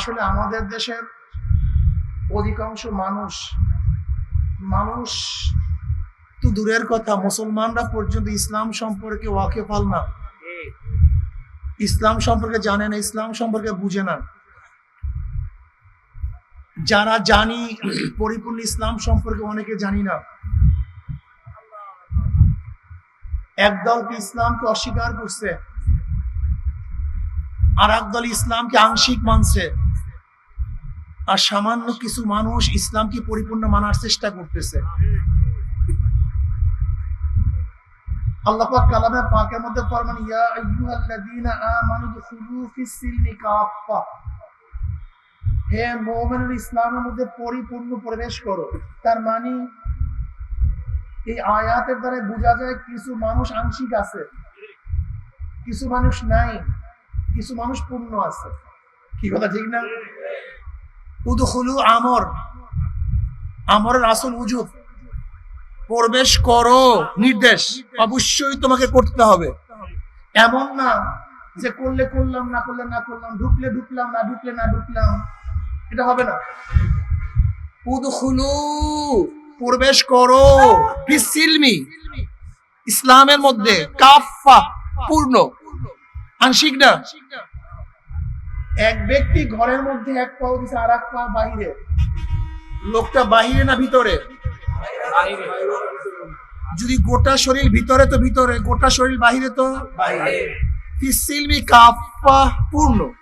আসলে আমাদের দেশের অধিকাংশ মানুষ মানুষ তো দূরের কথা, মুসলমানরা পর্যন্ত ইসলাম সম্পর্কে ওয়াকেফাল না। ইসলাম সম্পর্কে জানে না, ইসলাম সম্পর্কে বুঝে না। যারা জানি, পরিপূর্ণ ইসলাম সম্পর্কে অনেকে জানি না। একদল কি ইসলামকে অস্বীকার করছে? আর একদল ইসলামকে আংশিক মানছে। আর সামান্য কিছু মানুষ ইসলামকে পরিপূর্ণ মানার চেষ্টা করতেছে। ইসলামের মধ্যে পরিপূর্ণ প্রবেশ করো। তার মানে এই আয়াতের দ্বারা বোঝা যায় কিছু মানুষ আংশিক আছে, কিছু মানুষ নাই, কিছু মানুষ পূর্ণ আছে। কি কথা ঠিক না? উদখুলু আমর। আমরের আসল উজুব প্রবেশ করো, নির্দেশ। অবশ্যই তোমাকে করতে হবে। এমন না যে করলে করলাম, না করলে না করলাম, ঢুকলে ঢুকলাম, না ঢুকলে না ঢুকলাম, এটা হবে না। উদখুলু, প্রবেশ করো। ফিসিলমি ইসলামের মধ্যে কাফা পূর্ণ। আংশিক না? এক ব্যক্তি ঘরের মধ্যে এক পাও দিছে আর এক পা বাহিরে। লোকটা বাহিরে না ভিতরে? যদি গোটা শরীর ভিতরে তো ভিতরে গোটা শরীর বাহিরে তো? পূর্ণ।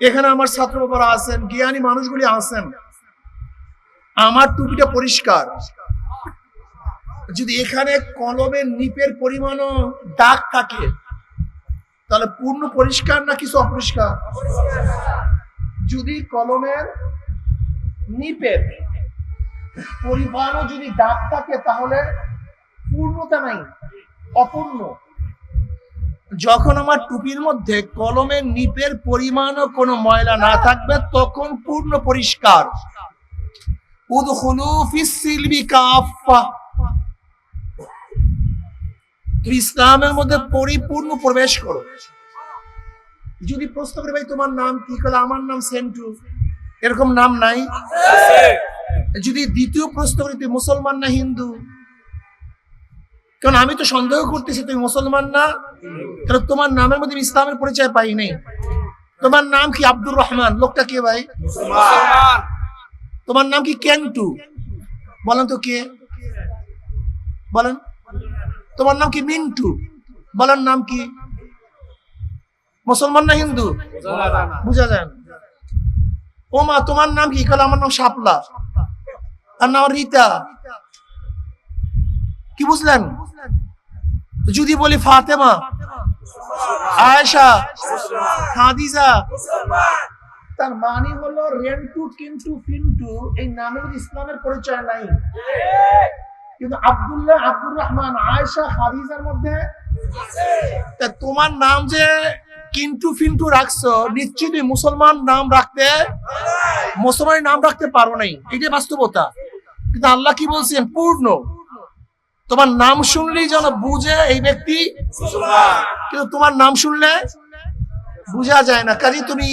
এখানে আমার ছাত্র বাবারা আছেন জ্ঞানী মানুষগুলি আছেন। আমার টুপিটা পরিষ্কার। যদি এখানে কলমের নিপের পরিমাণও দাগ থাকে তাহলে পূর্ণ পরিষ্কার না কিছু অপরিষ্কার? যদি কলমের নিপের পরিমাণও যদি দাগ থাকে, তাহলে পূর্ণতা নাই, অপূর্ণ। যখন আমার টুপির মধ্যে কলমের নিপের পরিমাণও কোনো ময়লা না থাকবে, তখন পূর্ণ পরিষ্কার। উদখুলু ফিস কাফা তুমি ইসলামের মধ্যে পরিপূর্ণ প্রবেশ করো। যদি প্রশ্ন করে ভাই তোমার নাম কি? করে আমার নাম সেন্টু। এরকম নাম নাই। যদি দ্বিতীয় প্রশ্ন করি তুই মুসলমান না হিন্দু? কারণ আমি তো সন্দেহ করতেছি তুমি মুসলমান না? কারণ তোমার নামের মধ্যে ইসলামের পরিচয় পাই নাই। তোমার নাম কি আব্দুর রহমান? লোকটা কে ভাই? তোমার নাম কি কেন্টু? বলেন তো কে? বলেন। তোমার নাম কি মিন্টু? বলার নাম কি? মুসলমান না হিন্দু? বুঝা যায় না। ও মা তোমার নাম কি? কাল আমার নাম শাপলা। আর নাম রীতা। কি বুঝলেন? যদি বলি ফাতেমা, আয়েশা, খাদিজা, তার মানে হলো রেন্টু কিন্তু ফিন্টু, এই নামের ইসলামের পরিচয় নাই। কিন্তু আব্দুল্লাহ আব্দুর রহমান, আয়েশা, খাদিজার মধ্যে তা তোমার নাম যে কিন্তু ফিন্টু রাখছো, নিশ্চিতই মুসলমান নাম রাখতে, মুসলমানের নাম রাখতে পারো নাই। এটাই বাস্তবতা। কিন্তু আল্লাহ কি বলছেন? পূর্ণ। তোমার নাম শুনলেই যেন বুঝে এই ব্যক্তি। কিন্তু তোমার নাম শুনলে বোঝা যায় না। কাজে তুমি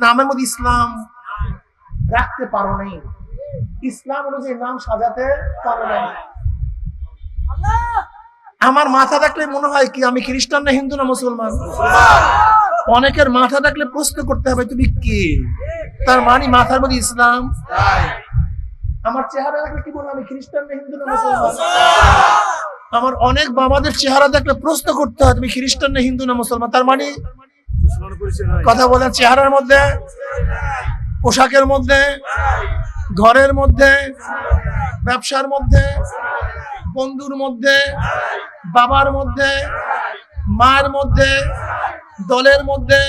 নামের মধ্যে ইসলাম রাখতে পারো নাই। ইসলাম অনুযায়ী নাম সাজাতে পারো নাই আমার মাথা থাকলে মনে হয় কি আমি খ্রিস্টান না হিন্দু না মুসলমান? অনেকের মাথা থাকলে প্রশ্ন করতে হবে তুমি কে? তার মানে মাথার মধ্যে ইসলাম? আমার চেহারা দেখলে কি বলব আমি খ্রিস্টান না হিন্দু না মুসলমান? আমার অনেক বাবাদের চেহারা দেখলে প্রশ্ন করতে হয় তুমি খ্রিস্টান না হিন্দু না মুসলমান? তার মানে কথা বলেন চেহারার মধ্যে পোশাকের মধ্যে ঘরের মধ্যে, ব্যবসার মধ্যে, বন্ধুর মধ্যে, বাবার মধ্যে, মার মধ্যে, দলের মধ্যে,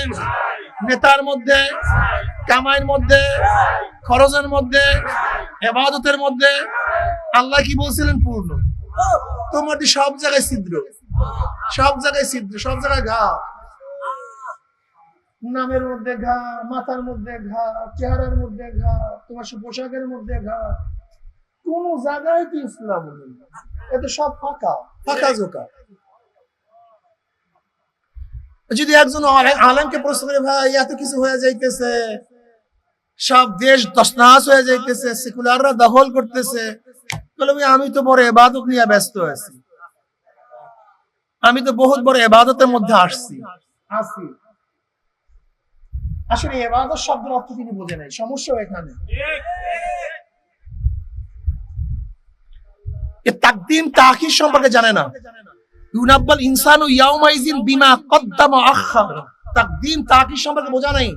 নেতার মধ্যে, কামাইয়ের মধ্যে, খরচের মধ্যে, এবাদতের মধ্যে, আল্লাহ কি বলছিলেন পূর্ণ? তোমার সব জায়গায় ছিদ্র, সব জায়গায় ছিদ্র, সব জায়গায় ঘা নামের মধ্যে ঘা, মাথার মধ্যে ঘা, চেহারার মধ্যে ঘা, তোমার সব পোশাকের মধ্যে ঘা। কোন জায়গায় তো ইসলাম এত সব ফাঁকা ফাঁকা জোকা যদি একজন আলে- আলেমকে প্রশ্ন করে, ভাই, এত কিছু হয়ে যাইতেছে। সব দেশ তসনাস হয়ে যাইতেছে, সেকুলাররা দখল করতেছে। বলে আমি তো বড় এবাদত নিয়ে ব্যস্ত আছি। আমি তো বহুত বড় এবাদতের মধ্যে আসছি। আসি আসলে এবাদত শব্দের অর্থ তিনি বোঝে নাই। সমস্যা এখানে। তাকদিম তাখির সম্পর্কে জানে না। ইউনাব্বাল ইনসানু ইয়াউমাইজিন বিমা কদ্দামা আখার তাকদিম তাখির সম্পর্কে বোঝা নাই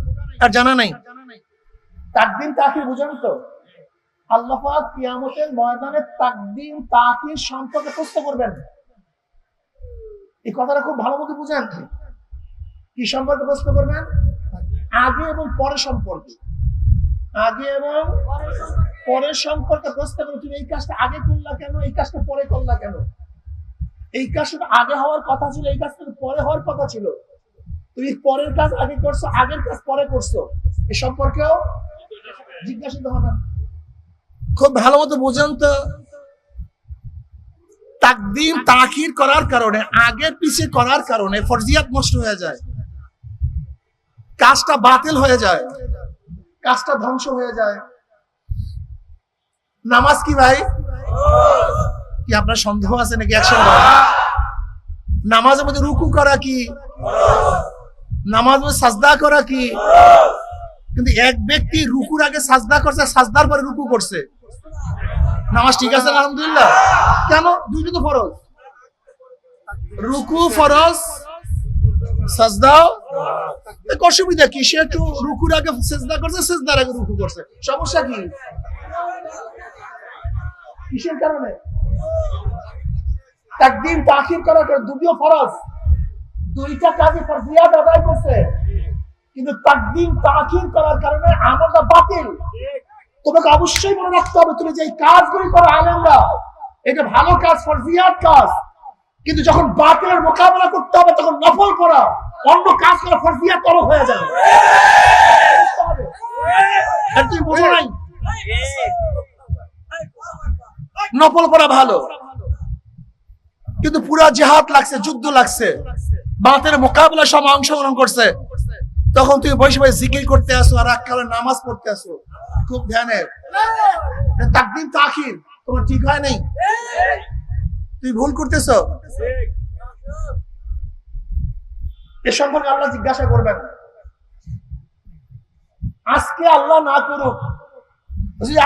আর জানা নাই। তাকদিম বুঝেন তো? আল্লাহ পাক কিয়ামতের ময়দানে তাকদিম তাখির সম্পর্কে প্রশ্ন করবেন। এই কথাটা খুব ভালো মতো বুঝেন। কি সম্পর্কে প্রশ্ন করবেন? আগে এবং পরে সম্পর্কে। আগে এবং পরের সম্পর্কে প্রশ্ন তুমি এই কাজটা আগে করলা কেন? এই কাজটা পরে করলা কেন? এই কাজটা আগে হওয়ার কথা ছিল, এই কাজটা পরে হওয়ার কথা ছিল। তুমি পরের কাজ আগে করছ, আগের কাজ পরে করছ। এ সম্পর্কেও জিজ্ঞাসিত হবে। খুব ভালো মতো বোঝেন তো। তাকদিম তাখির করার কারণে আগে পিছে করার কারণে ফরজিয়াত নষ্ট হয়ে যায়। কাজটা বাতিল হয়ে যায়, কাজটা ধ্বংস হয়ে যায়। নামাজ কি ভাই? কি আপনার সন্দেহ আছে নাকি বলেন? নামাজের মধ্যে রুকু করা কি? নামাজ মধ্যে সাজদা করা কি? কিন্তু এক ব্যক্তি রুকুর আগে সাজদা করছে, সাজদার পরে রুকু করছে। নামাজ ঠিক আছে আলহামদুলিল্লাহ? কেন? দুইটা তো ফরজ। রুকু ফরজ, সাজদাও অসুবিধা কি? সে একটু রুকুর আগে সেজদা করছে, সেজদার আগে রুকু করছে। সমস্যা কি? কিসের কারণে? তাখির কারণে দুটিও ফরজ। দুইটা কাজে করছে। কিন্তু তাখির করার কারণে বাতিল। তোমাকে অবশ্যই মনে রাখতে হবে, তুমি যে কাজগুলি করো আলেমরা, এটা ভালো কাজ, ফরজিয়াত কাজ। কিন্তু যখন বাতিলের মোকাবেলা করতে হবে, তখন নফল করা অন্য কাজ করা ফরজিয়াত তর হয়ে যাবে। আর তুমি বোঝো নাই? নফল করা ভালো। কিন্তু পুরা জেহাদ লাগছে যুদ্ধ লাগছে। বাতের মোকাবেলা সব অংশগ্রহণ করছে। তখন তুমি বসে বসে জিকির করতে আসো আর এককালে নামাজ পড়তে আসো। খুব ধ্যানের তাকদিম তাখির তোমার ঠিক হয় নাই? তুই ভুল করতেছো? এ সম্পর্কে আল্লাহ জিজ্ঞাসা করবেন। আজকে আল্লাহ না করুক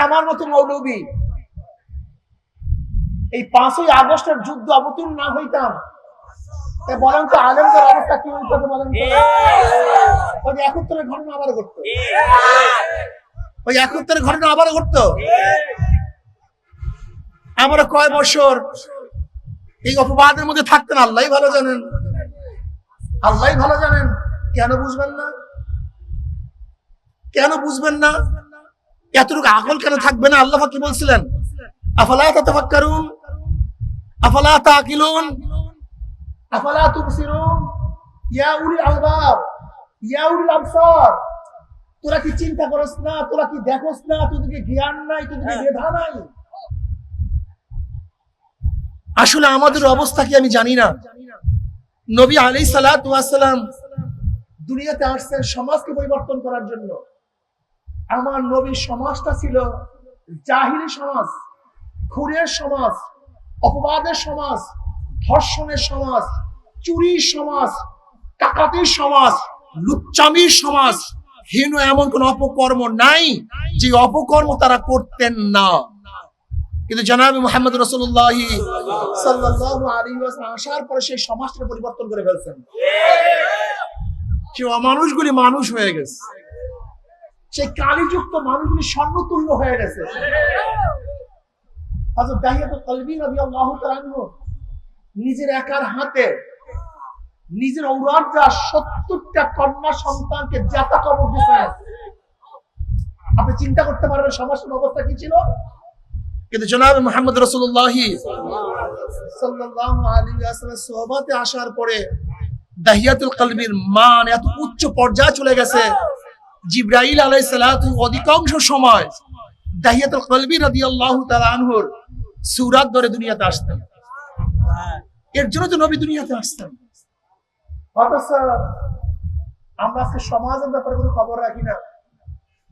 আমার মতো মৌলবী, এই পাঁচই আগস্টের যুদ্ধ অবতীর্ণ না হইতাম বলেন তো আলেমদের অবস্থা কি হইতো বলেন ওই একাত্তরের ঘটনা আবার ঘটতো। ওই একাত্তরের ঘটনা আবার ঘটতো। আমরা কয় বছর এই অপবাদের মধ্যে থাকতেন আল্লাহ ভালো জানেন। আল্লাহ ভালো জানেন। কেন বুঝবেন না? কেন বুঝবেন না? এতটুকু আকল কেন থাকবে না? আল্লাহ কি বলছিলেন? আফালা তাতাফাক্কারুন? আফালা তাকিলুন? আফালা তুবসিরুন? ইয়া উলিল আলবাব ইয়া উলিল আবসার। তোরা কি চিন্তা করস না? তোরা কি দেখোস না? তোদেরকে জ্ঞান নাই তোদেরকে মেধা নাই? আসলে আমাদের অবস্থা কি আমি জানি না। নবী আলী সালাম দুনিয়াতে আসছেন সমাজকে পরিবর্তন করার জন্য। আমার নবীর সমাজটা ছিল জাহিলি সমাজ, খুনের সমাজ, অপবাদের সমাজ, ধর্ষণের সমাজ, চুরির সমাজ টাকাতির সমাজ, লুচ্চামির সমাজ। হীন এমন কোন অপকর্ম নাই যে অপকর্ম তারা করতেন না। কিন্তু জনাবি মোহাম্মদ রসুল্লাহ আসার পরে সেই সমাজটা পরিবর্তন করে ফেলছেন। সে অমানুষগুলি মানুষ হয়ে গেছে। সেই কালিযুক্ত মানুষগুলি স্বর্ণতুল্য হয়ে গেছে। নিজের একার হাতে নিজের ঔরাদরা সত্তরটা কন্যা সন্তানকে জাতা কবর দিয়েছেন। আপনি চিন্তা করতে পারবেন সমাজের অবস্থা কি ছিল? কিন্তু জনাব মোহাম্মদ রসুল্লাহ সোহবতে আসার পরে দাহিয়াতুল কলবির মান এত উচ্চ পর্যায়ে চলে গেছে। জিব্রাইল আলাইহিস সালাতু অধিকাংশ সময় দাহিয়াতুল আনহুর সূরাত দুনিয়াতে আসতেন। এর জন্য তো নবী দুনিয়াতে আসতেন। আমরা সমাজের ব্যাপারে কোনো খবর রাখি না।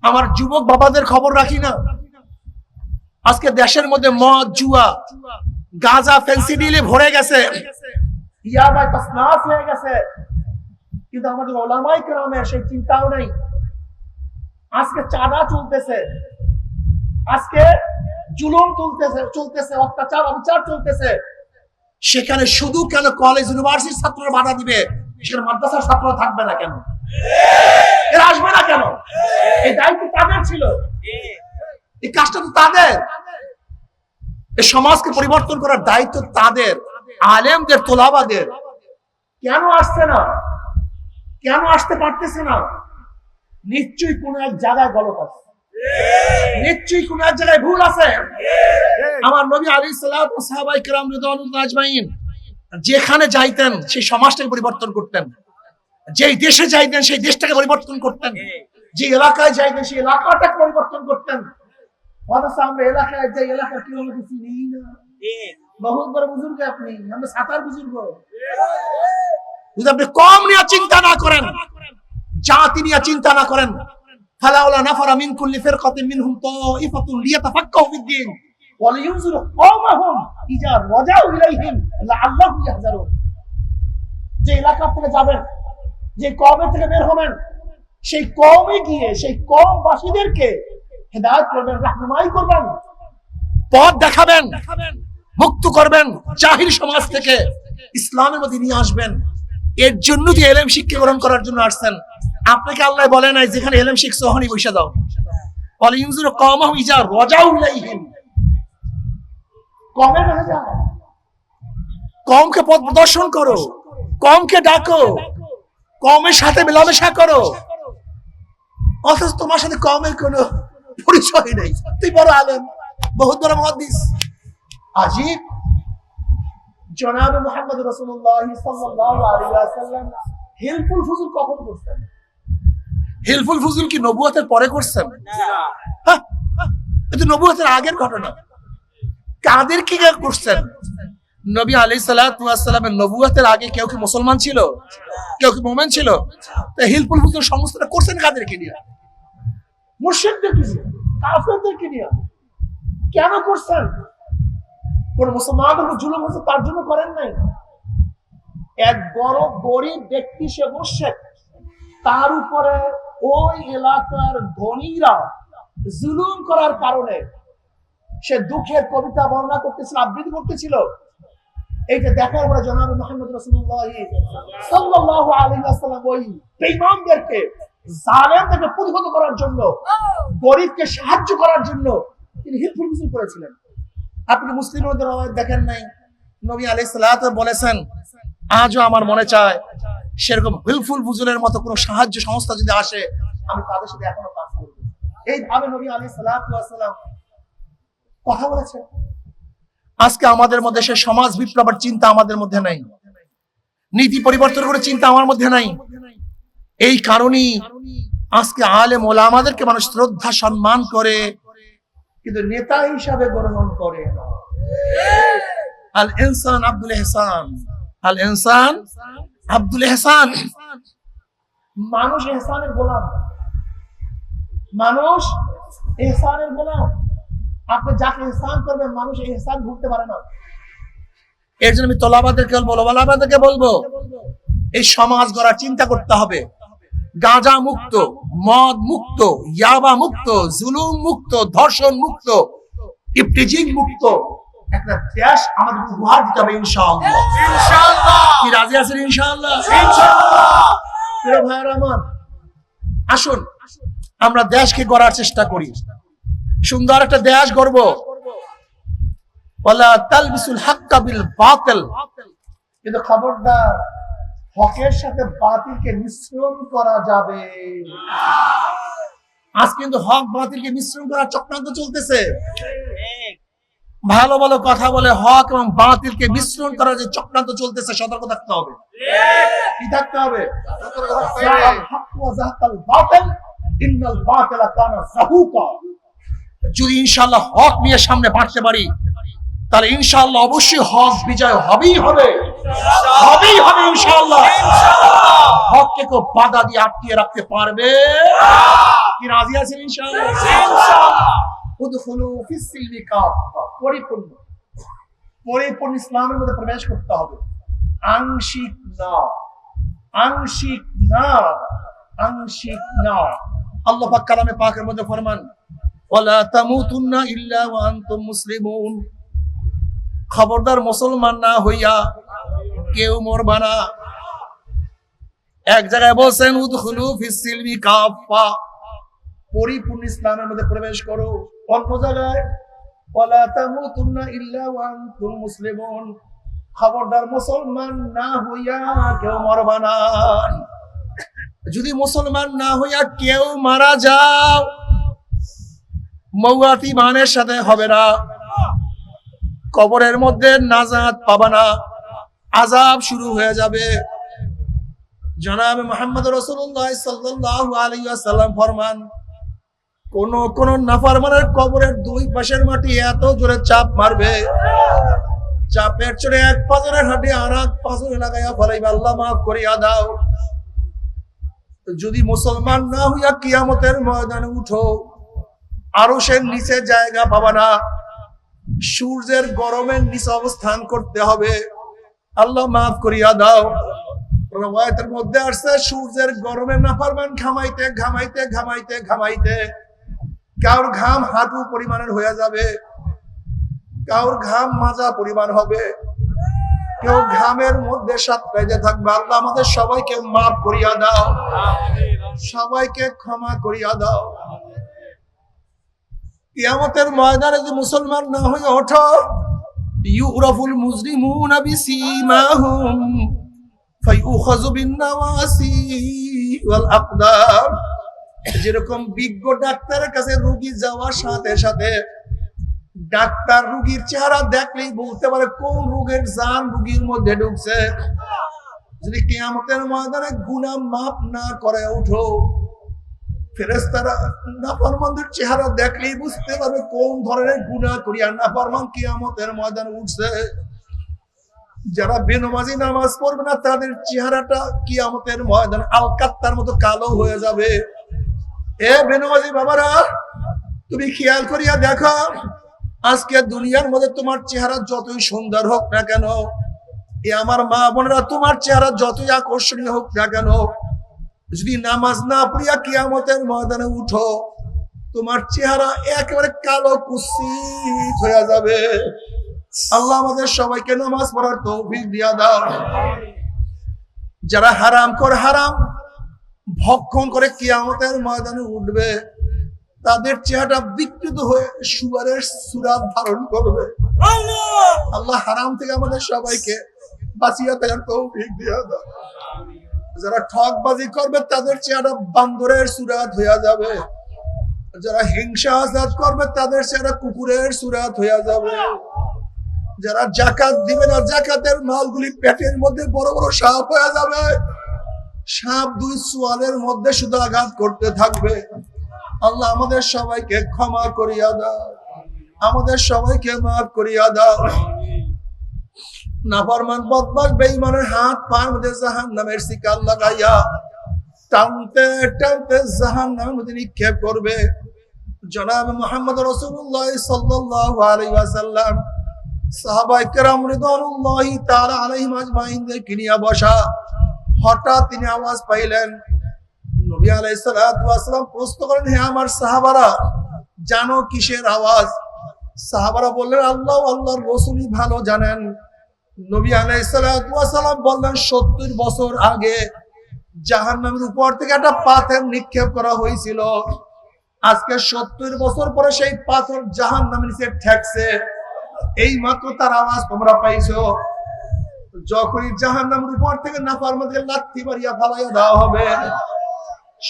আমার যুবক বাবাদের খবর রাখি না। আজকে দেশের মধ্যে মদ, জুয়া, গাঁজা ফেন্সিডিলে ভরে গেছে। কিন্তু আমাদের ওলামাই কেরামের সেই চিন্তাও নেই। আজকে চাঁদা চলতেছে। আজকে জুলুম তুলতেছে, চলতেছে, অত্যাচার, অবিচার চলতেছে। সেখানে শুধু কেন কলেজ ইউনিভার্সিটির ছাত্ররা বাধা দিবে? সেখানে মাদ্রাসার ছাত্ররা থাকবে না কেন? এরা আসবে না কেন? এই দায়িত্ব তাদের ছিল। এই কাজটা তো তাদের। এই সমাজকে পরিবর্তন করার দায়িত্ব তাদের, আলেমদের, তোলাবাদের। কেন আসছে না? কেন আসতে পারতেছে না? নিশ্চয়ই কোন এক জায়গায় গলত আছে। নিশ্চয়ই কোন এক জায়গায় ভুল আছে। আমার নবী আলী আজমাইন, যেখানে যাইতেন, সেই সমাজটাকে পরিবর্তন করতেন। যেই দেশে যাইতেন, সেই দেশটাকে পরিবর্তন করতেন। যে এলাকায় যাইতেন, সেই এলাকাটাকে পরিবর্তন করতেন। অথচ আমরা এলাকায় যে এলাকার কেউ আমাকে চিনি না বহুত বড় বুজুর্গ আপনি আমরা সাঁতার বুজুর্গ যদি আপনি কম নিয়ে চিন্তা না করেন জাতি নিয়ে চিন্তা না করেন ফালাউলা নাফারা মিন কুল্লি ফিরকাতিন মিনহুম তাইফাতুন লিয়াতাফাক্কাহু ফিদ-দ্বীন ওয়া লিয়ুনজিরু কওমাহুম ইজা রাজাউ ইলাইহিম লাআল্লাহুম ইয়াহজারুন যে এলাকা থেকে যাবেন যে কওমের থেকে বের হবেন সেই কওমে গিয়ে সেই কওমবাসীদেরকে হেদায়েত করবেন রাহনুমাই করবেন। পথ দেখাবেন মুক্ত করবেন জাহির সমাজ থেকে ইসলামের মধ্যে নিয়ে আসবেন। এর জন্য যে এলেম শিক্ষা গ্রহণ করার জন্য আসছেন। আপনাকে আল্লাহ বলে নাই যেখানে এলেম শিখছো ওখানে বসে দাও। বলে ইউজুর কমাহ ইজা রজাউ ইলাইহিম। কমে যাও কমকে পথ প্রদর্শন করো কমকে ডাকো কমের সাথে মেলামেশা করো। অথচ তোমার সাথে কমের কোনো পরিচয় নেই। তুই বড় আলেম বহুত বড় মহাদিস। আজীব জনাব মোহাম্মদ রসুল্লাহ সাল্লাল্লাহু আলাইহি ওয়াসাল্লাম হিলফুল ফুজুল কখন করছেন? হিলফুল ফুজুল কি নবুয়তের পরে করছেন? হ্যাঁ, হ্যাঁ, এটা নবুয়তের আগের ঘটনা। কাদের কি করছেন? নবী আলী সাল্লামের নবুয়তের আগে কেউ কি মুসলমান ছিল? কেউ কি মোমেন ছিল? তা হিলফুল ফুজুল সমস্তটা করছেন কাদেরকে নিয়ে? কাফেরদেরকে নিয়ে কেন করছেন? কোন মুসলমানের উপর জুলুম হচ্ছে তার জন্য করেন নাই? এক বড় গরিব ব্যক্তি, সে বসছে তার উপরে ওই এলাকার ধনীরা জুলুম করার কারণে সে দুঃখের কবিতা বর্ণনা করতেছিল, আবৃত্তি করতেছিল। এইটা দেখার পরে জনাব মোহাম্মদ রসুল্লাহ সাল্লাল্লাহু আলাইহি ওয়াসাল্লাম ওই বেঈমানদেরকে জালেমদেরকে প্রতিহত করার জন্য গরিবকে সাহায্য করার জন্য তিনি হিলফুল মিছিল করেছিলেন। আপনি রওয়ায়াত দেখেন নাই? নবী আলাইহিস সালাত বলেছেন আজও আমার মনে চায় সেরকম হিলফুল বুজুলের মতো কোনো সাহায্য সংস্থা যদি আসে আমি তাদের সাথে এখনও কাজ করব। এই ভাবে নবী আলাইহিস সালাতু কথা বলেছেন। আজকে আমাদের মধ্যে সে সমাজ বিপ্লবের চিন্তা আমাদের মধ্যে নাই। নীতি পরিবর্তন করে চিন্তা আমার মধ্যে নাই। এই কারণেই আজকে আলেম ওলামাদেরকে মানুষ শ্রদ্ধা, সম্মান করে, কিন্তু নেতা হিসাবে গ্রহণ করে আল ইনসান আব্দুল এহসান। আল ইনসান আব্দুল এহসান। মানুষ এহসানের গোলাম। মানুষ এহসানের গোলাম। আপনি যাকে এহসান করবেন, মানুষ এহসান ভুলতে পারে না। এর জন্য আমি তোলাবাদেরকে বলব, ওলামাদেরকে বলব, এই সমাজ গড়ার চিন্তা করতে হবে। গাঁজা মুক্ত মদ মুক্ত ইয়াবা মুক্ত জুলুম মুক্ত ধর্ষণ মুক্ত ইফটিজিং মুক্ত। একটা দেশ আমাদের উপহার দিতে হবে ইনশাআল্লাহ। ইনশাআল্লাহ। কি রাজি আছেন ইনশাআল্লাহ? ইনশাআল্লাহ। প্রিয় ভাইয়ের আমার আসুন আমরা দেশকে গড়ার চেষ্টা করি। সুন্দর একটা দেশ গড়ব। ওয়ালা তালবিসুল হাক্কা বিল বাতিল। কিন্তু খবরদার হকের সাথে বাতিলকে মিশ্রণ করা যাবে। আজ কিন্তু হক বাতিলকে মিশ্রণ করার চক্রান্ত চলতেছে। ভালো ভালো কথা বলে হক এবং বাতিলকে মিশ্রণ করার যে চক্রান্ত চলতেছে, সতর্ক থাকতে হবে। কি থাকতে হবে? যদি ইনশাল্লাহ হক নিয়ে সামনে বাড়তে পারি, তাহলে ইনশাল্লাহ অবশ্যই হক বিজয় হবেই হবে। হবেই হবে ইনশাআল্লাহ। হককে কেউ বাধা দিয়ে আটকিয়ে রাখতে পারবে। কি রাজি আছেন ইনশাআল্লাহ? উদখুলু ফিস সিলমি কাফা। পরিপূর্ণ। পরিপূর্ণ ইসলামের মধ্যে প্রবেশ করতে হবে। আংশিক না। আংশিক না। আংশিক না। আল্লাহ পাক কালামে পাকের মধ্যে ফরমান ওয়ালা তামুতুন্না ইল্লা ওয়া আনতুম মুসলিমুন। খবরদার মুসলমান না হইয়া কেউ মরবা না। এক জায়গায় বলছেন, উদখুলু ফিস সিলমি কাফা পরিপূর্ণ ইসলামের মধ্যে প্রবেশ করো। অন্য জায়গায়, ওয়ালা তামুতুন্না ইল্লা ওয়া আনতুম মুসলিমুন। খবরদার মুসলমান না হইয়া কেউ না। যদি মুসলমান না হইয়া কেউ মারা যাও, মৌয়াতি মানের সাথে হবে না। কবরের মধ্যে নাজাত পাবা না। আজাব শুরু হয়ে যাবে। জনাব মোহাম্মদ রসুল্লাহ সাল্লাল্লাহু আলাইহি ওয়াসাল্লাম ফরমান, কোন কোন নাফরমানের কবরের দুই পাশের মাটি এত জোরে চাপ মারবে, চাপের চড়ে এক পাজরের হাঁটি আর এক পাজরে লাগাইয়া ফলাইবা। আল্লাহ মাফ করিয়া দাও। যদি মুসলমান না হইয়া কিয়ামতের ময়দানে উঠো আরও সে নিচে জায়গা পাবা না, সূর্যের গরমের নিচে অবস্থান করতে হবে। আল্লাহ মাফ করিয়া দাও। রবায়তের মধ্যে আসছে, সূর্যের গরমে নাফরমান ঘামাইতে ঘামাইতে ঘামাইতে ঘামাইতে। কাউর ঘাম হাঁটু পরিমাণের হয়ে যাবে। কাউর ঘাম মাজা পরিমাণ হবে। কেউ ঘামের মধ্যে সাত পেজে থাকবে। আল্লাহ আমাদের সবাইকে মাফ করিয়া দাও। সবাইকে ক্ষমা করিয়া দাও। কিয়ামতের ময়দানে যদি মুসলমান না হয়ে ওঠো ইউরাফুল মুজরিমুনা বিসীমাহুম ফায়ুখাযু বিন-নাওয়াসি ওয়াল আকদাম যেরকম বিজ্ঞ ডাক্তারের কাছে রোগী যাওয়ার সাথে সাথে ডাক্তার রুগীর চেহারা দেখলেই বলতে পারে, কোন রোগের জান রুগীর মধ্যে ঢুকছে? যদি কিয়ামতের ময়দানে গুনাহ মাপ না করে, উঠো। ফেরেস্তারা নাফরমানদের চেহারা দেখলেই বুঝতে পারবে কোন ধরনের গুনাহ করিয়া নাফরমান কিয়ামতের ময়দানে উঠছে। যারা বেনমাজি নামাজ পড়বে না, তাদের চেহারাটা কিয়ামতের ময়দান আলকাত্তার মতো কালো হয়ে যাবে। এ বেনমাজি বাবারা, তুমি খেয়াল করিয়া দেখো, আজকে দুনিয়ার মধ্যে তোমার চেহারা যতই সুন্দর হোক না কেন, এ আমার মা বোনেরা তোমার চেহারা যতই আকর্ষণীয় হোক না কেন যদি নামাজ না পড়িয়া কিয়ামতের ময়দানে উঠো তোমার চেহারা একেবারে কালো কুৎসিত হয়ে যাবে। আল্লাহ আমাদের সবাইকে নামাজ পড়ার তৌফিক দিয়া দাও। যারা হারাম করে হারাম ভক্ষণ করে কিয়ামতের ময়দানে উঠবে তাদের চেহারাটা বিকৃত হয়ে সুয়ারের সুরাত ধারণ করবে। আল্লাহ! হারাম থেকে আমাদের সবাইকে বাঁচিয়া থাকার তৌফিক দিয়া দাও। যারা ঠকবাজি করবে, তাদের চেহারা বান্দরের সুরাত হইয়া যাবে। যারা হিংসা আজাদ করবে, তাদের চেহারা কুকুরের সুরাত হইয়া যাবে। যারা জাকাত দিবে না, জাকাতের মালগুলি পেটের মধ্যে বড় বড় সাপ হয়ে যাবে। সাপ দুই সোয়ালের মধ্যে শুধু আঘাত করতে থাকবে। আল্লাহ আমাদের সবাইকে ক্ষমা করিয়া দাও। আমাদের সবাইকে মাফ করিয়া দাও। নাফরমান বদমাস বেঈমানের হাত পার মধ্যে জাহান নামের শিকার লাগাইয়া টানতে টানতে জাহান নামের মধ্যে নিক্ষেপ করবে। জনাব মোহাম্মদ রসুল্লাহ সাল্লাল্লাহু আলাইহি ওয়াসাল্লাম সাহাবা একরাম রিদওয়ানুল্লাহি তাআলা আলাইহিম আজমাইনদেরকে নিয়ে বসা। হঠাৎ তিনি আওয়াজ পাইলেন, নবী আলাইহিস সালাতু ওয়াসালাম প্রশ্ন করেন, হে আমার সাহাবারা, জানো কিসের আওয়াজ? সাহাবারা বললেন, আল্লাহ, আল্লাহর রসুলই ভালো জানেন। নবী ওয়াসালাম বললেন 70 বছর আগে জাহান্নামের উপর থেকে একটা পাথর নিক্ষেপ করা হয়েছিল। আজকে সত্তর বছর পরে সেই পাথর জাহান নামের নিচে ঠেকছে। এই মাত্র তার আওয়াজ তোমরা পাইছো। যখনই জাহান নামের উপর থেকে নাফার মধ্যে লাথি মারিয়া ফালাইয়া দেওয়া হবে,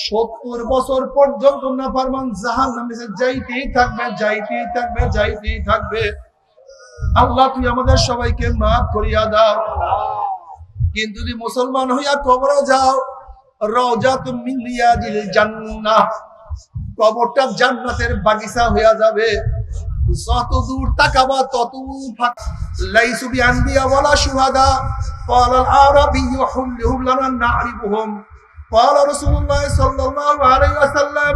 সত্তর বছর পর্যন্ত নাফারমান জাহান নামে যাইতেই থাকবে যাইতেই থাকবে যাইতেই থাকবে। আল্লাহ তুই আমাদের সবাইকে মাফ করিয়া দাও কিন্তু যদি মুসলমান হইয়া কবরে যাও রওজাত মিন রিয়াজিল জান্নাহ কবরটা জান্নাতের বাগিচা হইয়া যাবে যত দূর তাকাবা তত ফাঁক লাইসু বিআনবিয়া ওয়ালা শুহাদা قال العربي حلهم لنا نعرفهم قال رسول الله صلى الله عليه وسلم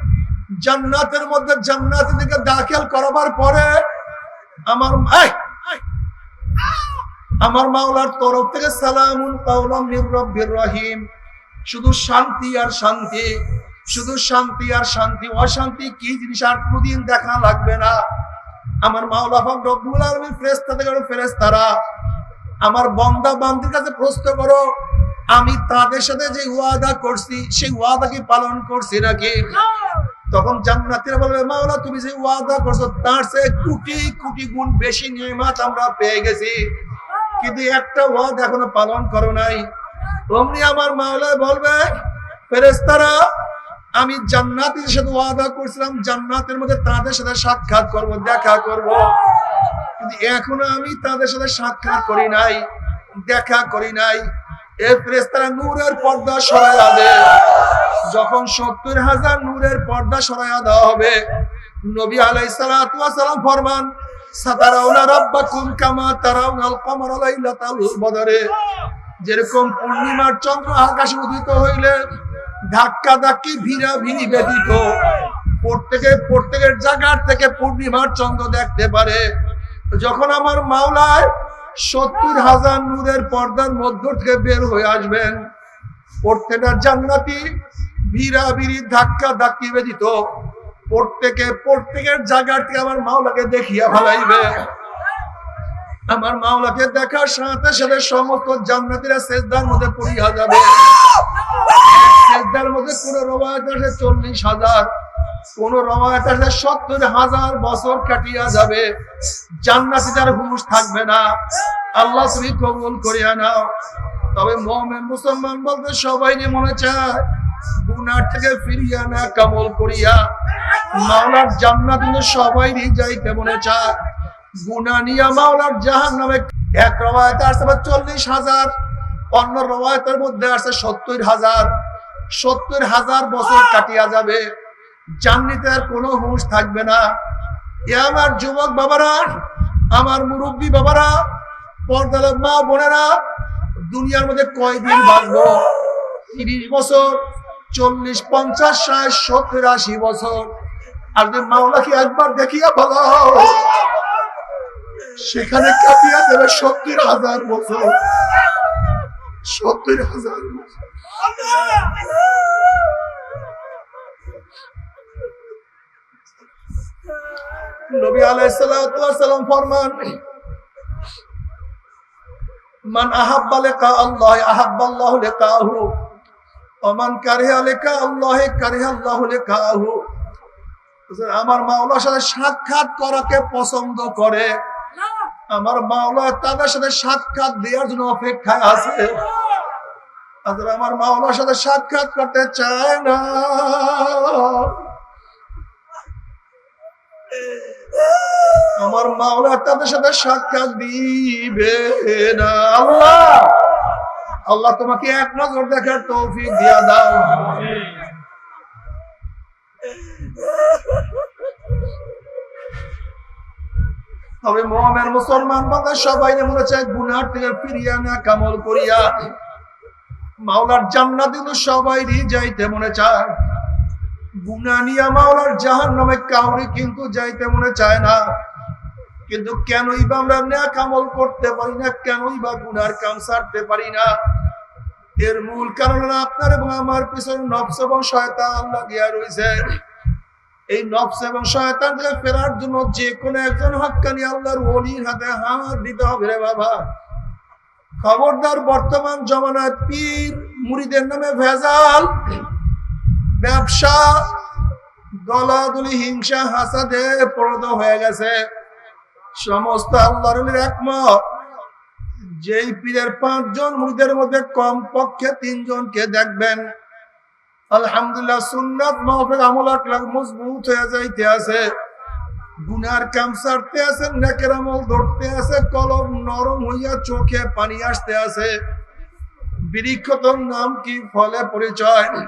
জান্নাতের মধ্যে জান্নাত থেকে দাখিল করাবার পরে আমার আমার মাওলার তরফ থেকে রব্বির রহিম। শুধু শান্তি আর শান্তি, শুধু শান্তি আর শান্তি, অশান্তি কি জিনিস আর কোনদিন দেখা লাগবে না। আমার মাওলা আমার বন্দা বান্দির কাছে প্রশ্ন করো, আমি তাদের সাথে যে ওয়াদা করছি, সেই ওয়াদা কি পালন করছি নাকি? তখন জান্নাতীরা বলবে, মাওলা, তুমি যে ওয়াদা করছ, তার চেয়ে কোটি কোটি গুণ বেশি নিয়ামত আমরা পেয়ে গেছি। কিন্তু একটা ওয়াদা এখনও পালন করো নাই। অমনি আমার মাওলা বলবে, ফেরেশতারা, আমি জান্নাতের সাথে ওয়াদা করছিলাম, জান্নাতের মধ্যে তাদের সাথে সাক্ষাৎ করব, দেখা করব। কিন্তু এখনও আমি তাদের সাথে সাক্ষাৎ করি নাই, দেখা করি নাই। এর ফেরেশতারা নূরের পর্দা সরাইয়া দেয় যখন সত্তর হাজার নূরের পর্দা সরাইয়া দেওয়া হবে, নবী ওয়াস সালাম ফরমান, সাতারাউনা রাব্বাকুম কামা তারাউনাল কমারা লাইলাতাল বদরে। যেরকম পূর্ণিমার চন্দ্র আকাশে উদিত হইলে ধাক্কা ধাক্কি ভিড়া ভিড়ি ব্যতীত প্রত্যেকের প্রত্যেকের জায়গার থেকে পূর্ণিমার চন্দ্র দেখতে পারে। যখন আমার মাওলায় সত্তর হাজার নূরের পর্দার মধ্য থেকে বের হয়ে আসবেন। প্রত্যেকটা জান্নাতি ভিড়া ভিড়ি ধাক্কা ধাক্কি ব্যতীত প্রত্যেকে, প্রত্যেকের জায়গার থেকে আমার মাওলাকে দেখিয়া ভালাইবে আমার মাওলাকে দেখার সাথে সাথে সমস্ত জান্নাতীরা সেজদার মধ্যে পড়িয়া যাবে। সেজদার মধ্যে কোন রবায়ত চল্লিশ হাজার। কোন রবায়ত আছে সত্তর হাজার বছর কাটিয়া যাবে জান্নাতীদের হুঁশ থাকবে না। আল্লাহ তুমি কবুল করিয়া নাও। তবে মোহামেন মুসলমান বলতে সবাই মনে থেকে ফিরিয়া না, কামল করিয়া। মাওলার জান্নাত সবাই যাইতে মনে চায়। গুনা নিয়া মাওলার নামে এক আবার চল্লিশ হাজার, অন্য মধ্যে সত্তর হাজার। সত্তর হাজার বছর কাটিয়া যাবে। জান্নিতে আর কোনো হুঁশ থাকবে না। এ আমার যুবক বাবারা, আমার মুরব্বী বাবারা, পর্দার মা বোনেরা, দুনিয়ার মধ্যে কয়দিন বাঁচবো? তিরিশ বছর, চল্লিশ, পঞ্চাশ, ষাট, সত্তর, আশি বছর। আর যে মাওলাকে একবার দেখিয়া বলো, সেখানে কাটিয়া দেবে সত্তর হাজার বছর। সত্তর হাজার বছর। নবী আলাইসালাম ফরমান, মান আহাব্বা লিকা আল্লাহ আহাব্বা আল্লাহু ওমান কারিহা লিকা আল্লাহ কারিহা আল্লাহু আমার মাওলার সাথে সাক্ষাৎ করাকে পছন্দ করে? আমার মাওলা তাদের সাথে সাক্ষাৎ দেওয়ার জন্য অপেক্ষায় আছে। আর আমার মাওলার সাথে সাক্ষাৎ করতে চায় না। আমার মাওলা তাদের সাথে সাক্ষাৎ দিবে না। আল্লাহ! আল্লাহ তোমাকে এক নজর দেখার তৌফিক দিয়া দাও। তবে মোহামের মুসলমান বাদা সবাই মনে চায় গুনার থেকে ফিরিয়া না, কামল করিয়া। মাওলার জান্নাত কিন্তু সবাই যাইতে মনে চায়। গুনা নিয়া মাওলার জাহান নামে কাউরি কিন্তু যাইতে মনে চায় না। কিন্তু কেনই বা আমরা ন্যাক আমল করতে পারি না, কেনই বা গুনার কাম সারতে পারি না? এর মূল কারণ আপনার এবং আমার পিছনে নফস এবং শয়তান লাগিয়া রয়েছে এই নফস এবং শয়তান থেকে ফেরার জন্য যে কোনো একজন হক্কানি আল্লাহর ওলির হাতে হাত দিতে হবে রে বাবা। খবরদার বর্তমান জমানায় পীর মুড়িদের নামে ভেজাল, ব্যবসা, দলাদলি, হিংসা, হাসাদে পরিণত হয়ে গেছে। সমস্ত আল্লাহর একমত। যেই পীরের পাঁচজন মুড়িদের মধ্যে কম পক্ষে তিনজনকে দেখবেন। আলহামদুলিল্লাহ সুন্নাত মাহফিল আমল আকলাক মজবুত হয়ে যাইতে আছে। গুনার কাম সারতে আছে, নেকের আমল ধরতে আছে, কলম নরম হইয়া চোখে পানি আসতে আছে। বৃক্ষতর নাম কি? ফলে পরিচয়।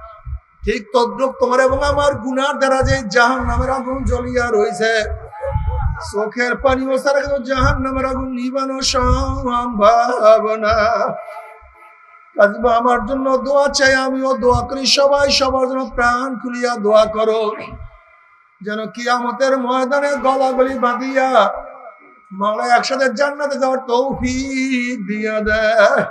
ঠিক তদ্রুপ তোমার এবং আমার গুনার দ্বারা যে জাহান নামের আগুন জ্বলিয়া রয়েছে। চোখের পানি ও সারা কিন্তু জাহান নামের আগুন নিবানো সম্ভব না কাজবা আমার জন্য দোয়া চাই, আমিও দোয়া করি, সবাই সবার জন্য প্রাণ খুলিয়া দোয়া করো। যেন কিয়ামতের ময়দানে গলা গলি বাঁধিয়া মাওলা একসাথে জান্নাতে যাওয়ার তৌফিক দিয়া দেয়।